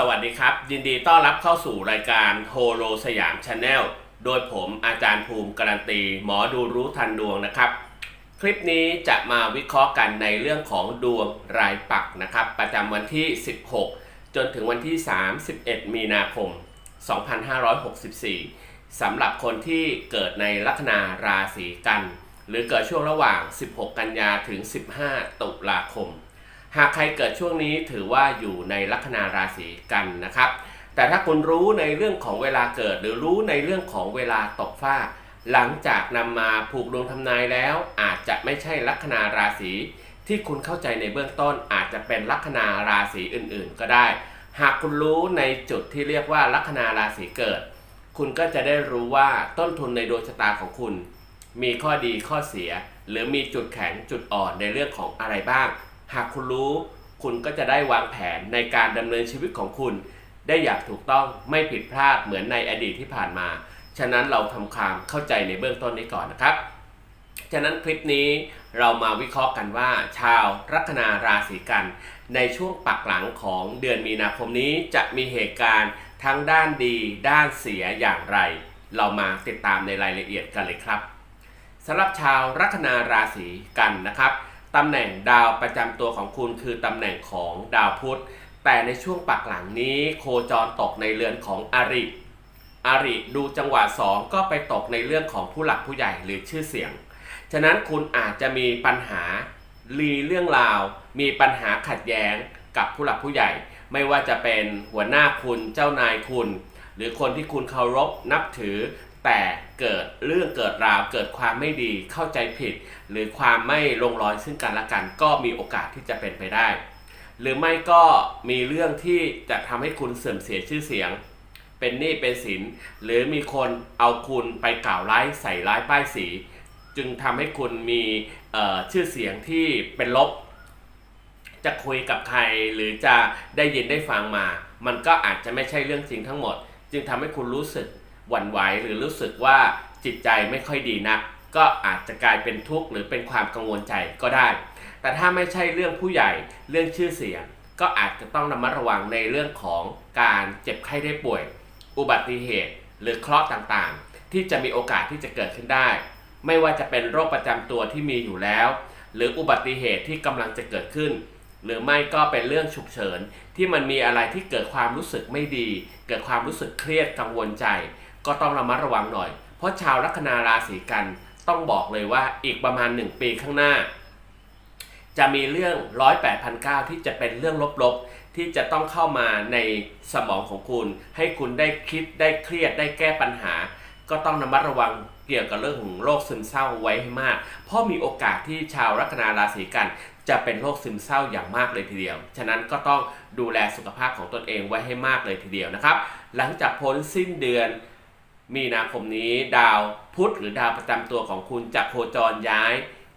สวัสดีครับ ยินดีต้อนรับเข้าสู่รายการโฮโลสยามชาแนลโดยผมอาจารย์ภูมิการันตี หมอดูรู้ทันดวงนะครับ คลิปนี้จะมาวิเคราะห์กันในเรื่องของดวงรายปักนะครับ ประจำวันที่ 16 จนถึงวันที่ 31 มีนาคม 2564 สำหรับคนที่เกิดในลัคนาราศีกัน หรือเกิดช่วงระหว่าง 16 กันยาถึง 15 ตุลาคม หากใครเกิดช่วงนี้ถือว่าอยู่ในลัคนาราศีกันนะครับ แต่ถ้าคุณรู้ในเรื่องของเวลาเกิด หรือรู้ในเรื่องของเวลาตกฟ้า หลังจากนำมาผูกดวงทำนายแล้ว อาจจะไม่ใช่ลัคนาราศีที่คุณเข้าใจในเบื้องต้นอาจจะเป็นลัคนาราศีอื่นๆ ก็ได้ หากคุณรู้ในจุดที่เรียกว่าลัคนาราศีเกิด คุณก็จะได้รู้ว่าต้นทุนในดวงชะตาของคุณ มีข้อดีข้อเสีย หรือมีจุดแข็งจุดอ่อนในเรื่องของอะไรบ้าง หากคุณรู้คุณก็จะได้วางแผนในการดำเนินชีวิตของคุณ ได้อย่างถูกต้องไม่ผิดพลาดเหมือนในอดีตที่ผ่านมา ฉะนั้นเราทำความเข้าใจในเบื้องต้นนี้ก่อนนะครับ ฉะนั้นคลิปนี้เรามาวิเคราะห์กันว่า ชาวลัคนาราศีกัน ในช่วงปักหลังของเดือนมีนาคมนี้จะมีเหตุการณ์ทั้งด้านดี ด้านเสียอย่างไร เรามาติดตามในรายละเอียดกันเลยครับสำหรับชาวลัคนาราศีกันนะครับ ตำแหน่งดาวประจำตัวของคุณคือตำแหน่งของดาวพุธ แต่ในช่วงปักหลังนี้โคจรตกในเรือนของอริอริดูจังหวะ 2 ก็ไปตกในเรื่องของผู้หลักผู้ใหญ่หรือชื่อเสียง ฉะนั้นคุณอาจจะมีปัญหารีเรื่องราว มีปัญหาขัดแย้งกับผู้หลักผู้ใหญ่ ไม่ว่าจะเป็นหัวหน้าคุณเจ้านายคุณ หรือคนที่คุณเคารพนับถือ แต่เกิดเรื่องเกิดราวเกิดความไม่ดีเข้าใจผิด หรือความไม่ลงรอยซึ่งกันและกัน ก็มีโอกาสที่จะเป็นไปได้ หรือไม่ก็มีเรื่องที่จะทำให้คุณเสื่อมเสียชื่อเสียง เป็นหนี้เป็นสิน หรือมีคนเอาคุณไปกล่าวร้ายใส่ร้ายป้ายสี จึงทำให้คุณมีชื่อเสียงที่เป็นลบ จะคุยกับใครหรือจะได้ยินได้ฟังมา มันก็อาจจะไม่ใช่เรื่องจริงทั้งหมด จึงทำให้คุณรู้สึก หวั่นไหวหรือรู้สึกว่าจิตใจไม่ค่อยดีนัก ก็อาจจะกลายเป็นทุกข์หรือเป็นความกังวลใจก็ได้ แต่ถ้าไม่ใช่เรื่องผู้ใหญ่เรื่องชื่อเสียง ก็อาจจะต้องระมัดระวังในเรื่องของการเจ็บไข้ได้ป่วย อุบัติเหตุ หรือเคราะห์ต่างๆ ที่จะมีโอกาสที่จะเกิดขึ้นได้ ไม่ว่าจะเป็นโรคประจำตัวที่มีอยู่แล้ว หรืออุบัติเหตุที่กำลังจะเกิดขึ้นหรือไม่ก็เป็นเรื่องฉุกเฉินที่มันมีอะไรที่เกิดความรู้สึกไม่ดี เกิดความรู้สึกเครียดกังวลใจ ก็ต้องระมัดระวังหน่อย เพราะชาวลัคนาราศีกันต้องบอกเลยว่าอีกประมาณ 1 ปีข้างหน้า จะมีเรื่องร้อยแปดพันเก้าที่จะเป็นเรื่องลบๆ ที่จะต้องเข้ามาในสมองของคุณ ให้คุณได้คิดได้เครียดได้แก้ปัญหา ก็ต้องระมัดระวังเกี่ยวกับเรื่องของโรคซึมเศร้าไว้ให้มาก เพราะมีโอกาสที่ชาวลัคนาราศีกันจะเป็นโรคซึมเศร้าอย่างมากเลยทีเดียว ฉะนั้นก็ต้องดูแลสุขภาพของตนเองไว้ให้มากเลยทีเดียวนะครับ หลังจากพ้นสิ้นเดือน มีนาคมนี้ดาวพุธหรือดาวประจำตัวของคุณจะโคจรย้าย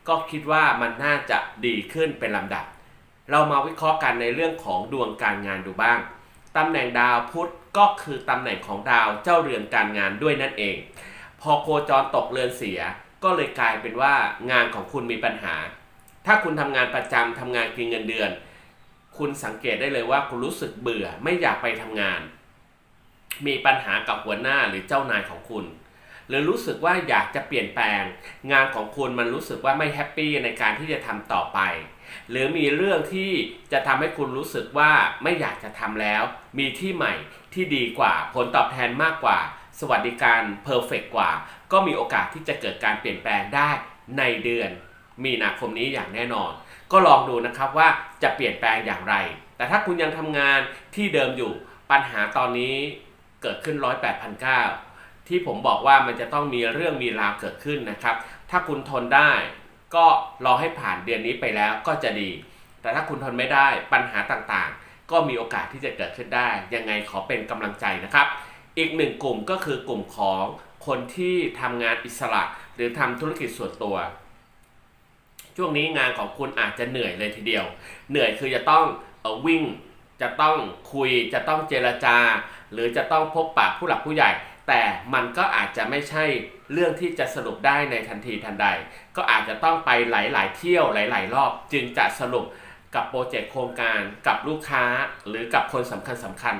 ก็คิดว่ามันน่าจะดีขึ้นเป็นลำดับ เรามาวิเคราะห์กันในเรื่องของดวงการงานดูบ้างตำแหน่งดาวพุธก็คือตำแหน่งของดาวเจ้าเรือนการงานด้วยนั่นเอง พอโคจรตกเรือนเสีย ก็เลยกลายเป็นว่างานของคุณมีปัญหา ถ้าคุณทำงานประจำทำงานกินเงินเดือน คุณสังเกตได้เลยว่าคุณรู้สึกเบื่อไม่อยากไปทำงาน มีปัญหากับหัวหน้าหรือเจ้านายของคุณหรือรู้สึกว่าอยากจะเปลี่ยนแปลง งานของคุณมันรู้สึกว่าไม่แฮปปี้ในการที่จะทำต่อไป หรือมีเรื่องที่จะทำให้คุณรู้สึกว่าไม่อยากจะทำแล้ว มีที่ใหม่ที่ดีกว่า ผลตอบแทนมากกว่า สวัสดิการเพอร์เฟกกว่า ก็มีโอกาสที่จะเกิดการเปลี่ยนแปลงได้ในเดือน มีนาคมนี้อย่างแน่นอน ก็ลองดูนะครับว่าจะเปลี่ยนแปลงอย่างไร แต่ถ้าคุณยังทำงานที่เดิมอยู่ปัญหาตอนนี้ เกิดขึ้นร้อยแปดพันเก้าที่ผมบอกว่ามันจะต้องมีเรื่องมีราวเกิดขึ้นนะครับ ถ้าคุณทนได้ ก็รอให้ผ่านเดือนนี้ไปแล้วก็จะดี แต่ถ้าคุณทนไม่ได้ปัญหาต่างๆ ก็มีโอกาสที่จะเกิดขึ้นได้ ยังไงขอเป็นกำลังใจนะครับ อีกหนึ่งกลุ่มก็คือกลุ่มของคนที่ทำงานอิสระหรือทำธุรกิจส่วนตัว ช่วงนี้งานของคุณอาจจะเหนื่อยเลยทีเดียว เหนื่อยคือจะต้องวิ่ง จะต้องคุยจะต้องเจรจา หรือจะต้องพบปะผู้หลักผู้ใหญ่ แต่มันก็อาจจะไม่ใช่เรื่องที่จะสรุปได้ในทันทีทันใด ก็อาจจะต้องไปหลาย ๆ เที่ยวหลาย ๆ รอบ จึงจะสรุปกับโปรเจกต์โครงการกับลูกค้าหรือกับคนสำคัญสำคัญ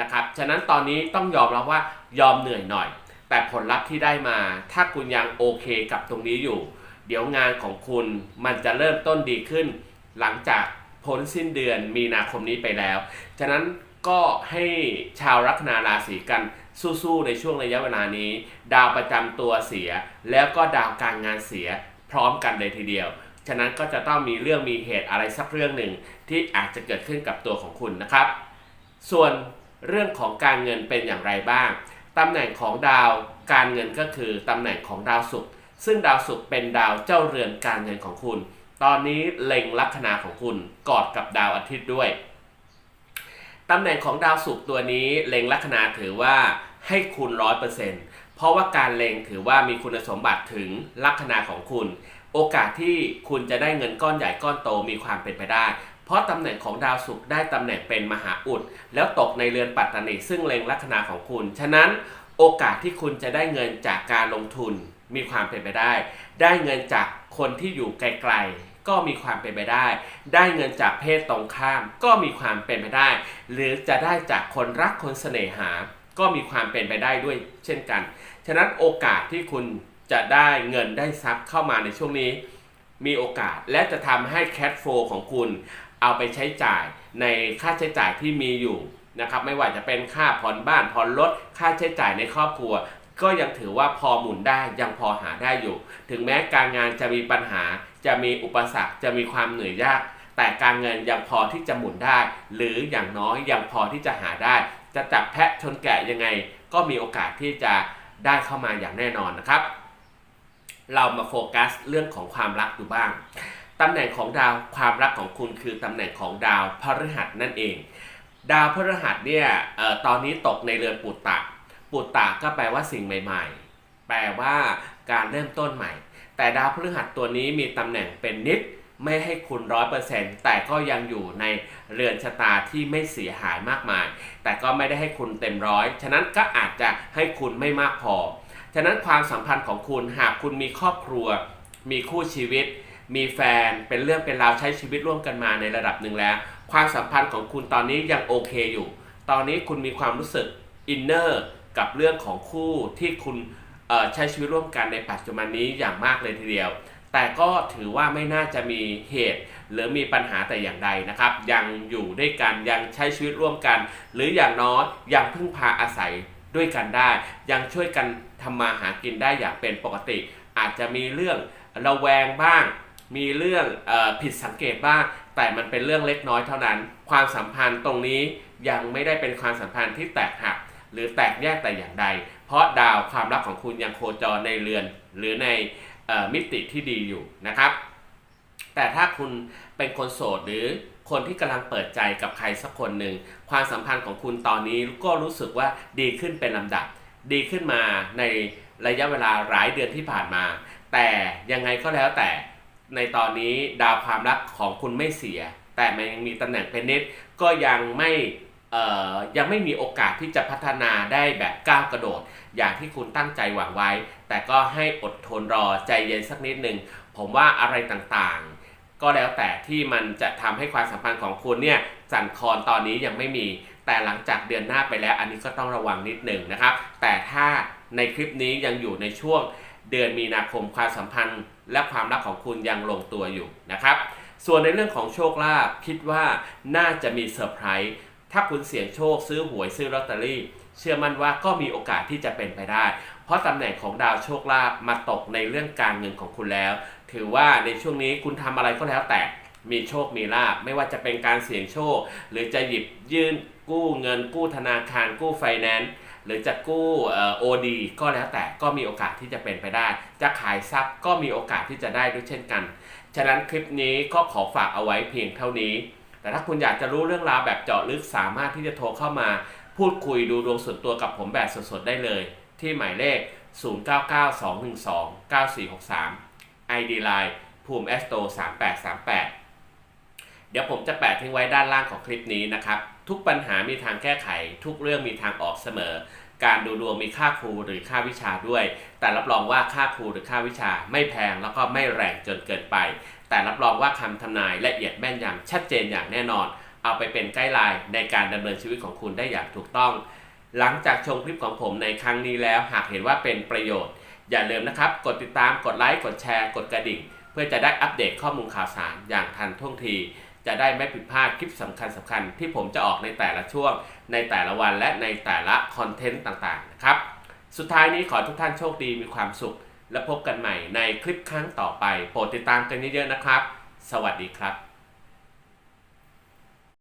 นะครับ ฉะนั้นตอนนี้ต้องยอมรับว่ายอมเหนื่อยหน่อย แต่ผลลัพธ์ที่ได้มา ถ้าคุณยังโอเคกับตรงนี้อยู่ เดี๋ยวงานของคุณมันจะเริ่มต้นดีขึ้น หลังจาก พ้นสิ้นเดือนมีนาคมนี้ไปแล้ว ฉะนั้นก็ให้ชาวลัคนาราศีกันสู้ๆในช่วงระยะเวลานี้ ดาวประจำตัวเสีย แล้วก็ดาวการงานเสียพร้อมกันเลยทีเดียว ฉะนั้นก็จะต้องมีเรื่องมีเหตุอะไรสักเรื่องหนึ่งที่อาจจะเกิดขึ้นกับตัวของคุณนะครับ ส่วนเรื่องของการเงินเป็นอย่างไรบ้าง ตำแหน่งของดาวการเงินก็คือตำแหน่งของดาวศุกร์ซึ่งดาวศุกร์เป็นดาวเจ้าเรือนการเงินของคุณ ตอนนี้เล็งลัคนาของคุณกอดกับดาวอาทิตย์ด้วยตำแหน่งของดาวศุกร์ตัวนี้เล็งลัคนาถือว่าให้คุณร้อยเปอร์เซ็นต์เพราะว่าการเล็งถือว่ามีคุณสมบัติถึงลัคนาของคุณ โอกาสที่คุณจะได้เงินก้อนใหญ่ก้อนโตมีความเป็นไปได้ เพราะตำแหน่งของดาวศุกร์ได้ตำแหน่งเป็นมหาอุด แล้วตกในเรือนปัตตานีซึ่งเล็งลัคนาของคุณ ฉะนั้นโอกาสที่คุณจะได้เงินจากการลงทุนมีความเป็นไปได้ ได้เงินจากคนที่อยู่ไกลๆ ก็มีความเป็นไปได้ ได้เงินจากเพศตรงข้าม ก็มีความเป็นไปได้ หรือจะได้จากคนรักคนเสน่หา ก็มีความเป็นไปได้ด้วยเช่นกัน ฉะนั้นโอกาสที่คุณจะได้เงินได้ทรัพย์เข้ามาในช่วงนี้ มีโอกาสและจะทำให้แคทโฟของคุณเอาไปใช้จ่ายในค่าใช้จ่ายที่มีอยู่นะครับไม่ว่าจะเป็นค่าผ่อนบ้านผ่อนรถค่าใช้จ่ายในครอบครัว ก็ยังถือว่าพอหมุนได้ยังพอหาได้อยู่ ถึงแม้การงานจะมีปัญหา จะมีอุปสรรคจะมีความเหนื่อยยาก แต่การเงินยังพอที่จะหมุนได้ หรืออย่างน้อยยังพอที่จะหาได้ จะจับแพะชนแกะยังไง ก็มีโอกาสที่จะได้เข้ามาอย่างแน่นอนนะครับ เรามาโฟกัสเรื่องของความรักดูบ้างตำแหน่งของดาวความรักของคุณคือตำแหน่งของดาวพฤหัสนั่นเอง ดาวพฤหัสเนี่ยออตอนนี้ตกในเรือนปุตตะปุตตะก็แปลว่าสิ่งใหม่ ๆ แปลว่าการเริ่มต้นใหม่ แต่ดาวพฤหัสตัวนี้มีตำแหน่งเป็นนิดไม่ให้คุณร้อยเปอร์เซ็นต์แต่ก็ยังอยู่ในเรือนชะตาที่ไม่เสียหายมากมาย แต่ก็ไม่ได้ให้คุณเต็มร้อย ฉะนั้นก็อาจจะให้คุณไม่มากพอ ฉะนั้นความสัมพันธ์ของคุณหากคุณมีครอบครัว มีคู่ชีวิต มีแฟนเป็นเรื่องเป็นราวใช้ชีวิตร่วมกันมาในระดับหนึ่งแล้ว ความสัมพันธ์ของคุณตอนนี้ยังโอเคอยู่ ตอนนี้คุณมีความรู้สึกอินเนอร์กับเรื่องของคู่ที่คุณ ใช้ชีวิตร่วมกันในปัจจุบันนี้อย่างมากเลยทีเดียว แต่ก็ถือว่าไม่น่าจะมีเหตุ หรือมีปัญหาแต่อย่างใดนะครับ ยังอยู่ด้วยกันยังใช้ชีวิตร่วมกัน หรืออย่างน้อยยังพึ่งพาอาศัยด้วยกันได้ ยังช่วยกันทำมาหากินได้อย่างเป็นปกติ อาจจะมีเรื่องระแวงบ้าง มีเรื่องออผิดสังเกตบ้าง แต่มันเป็นเรื่องเล็กน้อยเท่านั้น ความสัมพันธ์ตรงนี้ยังไม่ได้เป็นความสัมพันธ์ที่แตกหัก หรือแตกแยกแต่อย่างใด เพราะดาวความรักของคุณยังโคจรในเรือน หรือในออมิติที่ดีอยู่นะครับ แต่ถ้าคุณเป็นคนโสดหรือคนที่กำลังเปิดใจกับใครสักคนหนึ่ง ความสัมพันธ์ของคุณตอนนี้ก็รู้สึกว่าดีขึ้นเป็นลำดับ ดีขึ้นมาในระยะเวลาหลายเดือนที่ผ่านมา แต่ยังไงก็แล้วแต่ในตอนนี้ดาวความรักของคุณไม่เสีย แต่มันยังมีตำแหน่งเป็นนิดก็ยังไม่ ยังไม่มีโอกาสที่จะพัฒนาได้แบบก้าวกระโดด อย่างที่คุณตั้งใจหวังไว้ แต่ก็ให้อดทนรอใจเย็นสักนิดหนึ่งผมว่าอะไรต่างๆ ก็แล้วแต่ที่มันจะทำให้ความสัมพันธ์ของคุณเนี่ยสั่นคลอนตอนนี้ยังไม่มี แต่หลังจากเดือนหน้าไปแล้ว อันนี้ก็ต้องระวังนิดหนึ่งนะครับ แต่ถ้าในคลิปนี้ยังอยู่ในช่วงเดือนมีนาคมความสัมพันธ์และความรักของคุณยังลงตัวอยู่นะครับ ส่วนในเรื่องของโชคลาภคิดว่าน่าจะมีเซอร์ไพรส์ ถ้าคุณเสี่ยงโชคซื้อหวยซื้อลอตเตอรี่ เชื่อมั่นว่าก็มีโอกาสที่จะเป็นไปได้ เพราะตำแหน่งของดาวโชคลาภมาตกในเรื่องการเงินของคุณแล้ว ถือว่าในช่วงนี้คุณทำอะไรก็แล้วแต่มีโชคมีลาภไม่ว่าจะเป็นการเสี่ยงโชค หรือจะหยิบยื่นกู้เงิน กู้ธนาคาร กู้ไฟแนนซ์หรือจะกู้โอดีก็แล้วแต่ก็มีโอกาสที่จะเป็นไปได้ จะขายทรัพย์ก็มีโอกาสที่จะได้ด้วยเช่นกัน ฉะนั้นคลิปนี้ก็ขอฝากเอาไว้เพียงเท่านี้ แต่ถ้าคุณอยากจะรู้เรื่องราวแบบเจาะลึกสามารถที่จะโทรเข้ามา พูดคุยดูดวงส่วนตัวกับผมแบบสดๆได้เลย ที่หมายเลข 0992129463 ID Line ภูมิ s t o 3838 เดี๋ยวผมจะแปะทิ้งไว้ด้านล่างของคลิปนี้นะครับ ทุกปัญหามีทางแก้ไข ทุกเรื่องมีทางออกเสมอ การดูดวงมีค่าครูหรือค่าวิชาด้วย แต่รับรองว่าค่าครูหรือค่าวิชาไม่แพงแล้วก็ไม่แรงจนเกินไป แต่รับรองว่าคำทำนายละเอียดแม่นยำชัดเจนอย่างแน่นอน เอาไปเป็นไกด์ไลน์ในการดำเนินชีวิตของคุณได้อย่างถูกต้อง หลังจากชมคลิปของผมในครั้งนี้แล้วหากเห็นว่าเป็นประโยชน์ อย่าลืมนะครับ กดติดตามกดไลค์กดแชร์ กดกระดิ่ง เพื่อจะได้อัปเดตข้อมูลข่าวสารอย่างทันท่วงทีจะได้ไม่ผิดพลาดคลิปสำคัญสำคัญๆที่ผมจะออกในแต่ละช่วง ในแต่ละวันและในแต่ละคอนเทนต์ต่างๆนะครับ สุดท้ายนี้ขอทุกท่านโชคดีมีความสุข และพบกันใหม่ในคลิปครั้งต่อไป โปรดติดตามกันเยอะๆนะครับ สวัสดีครับ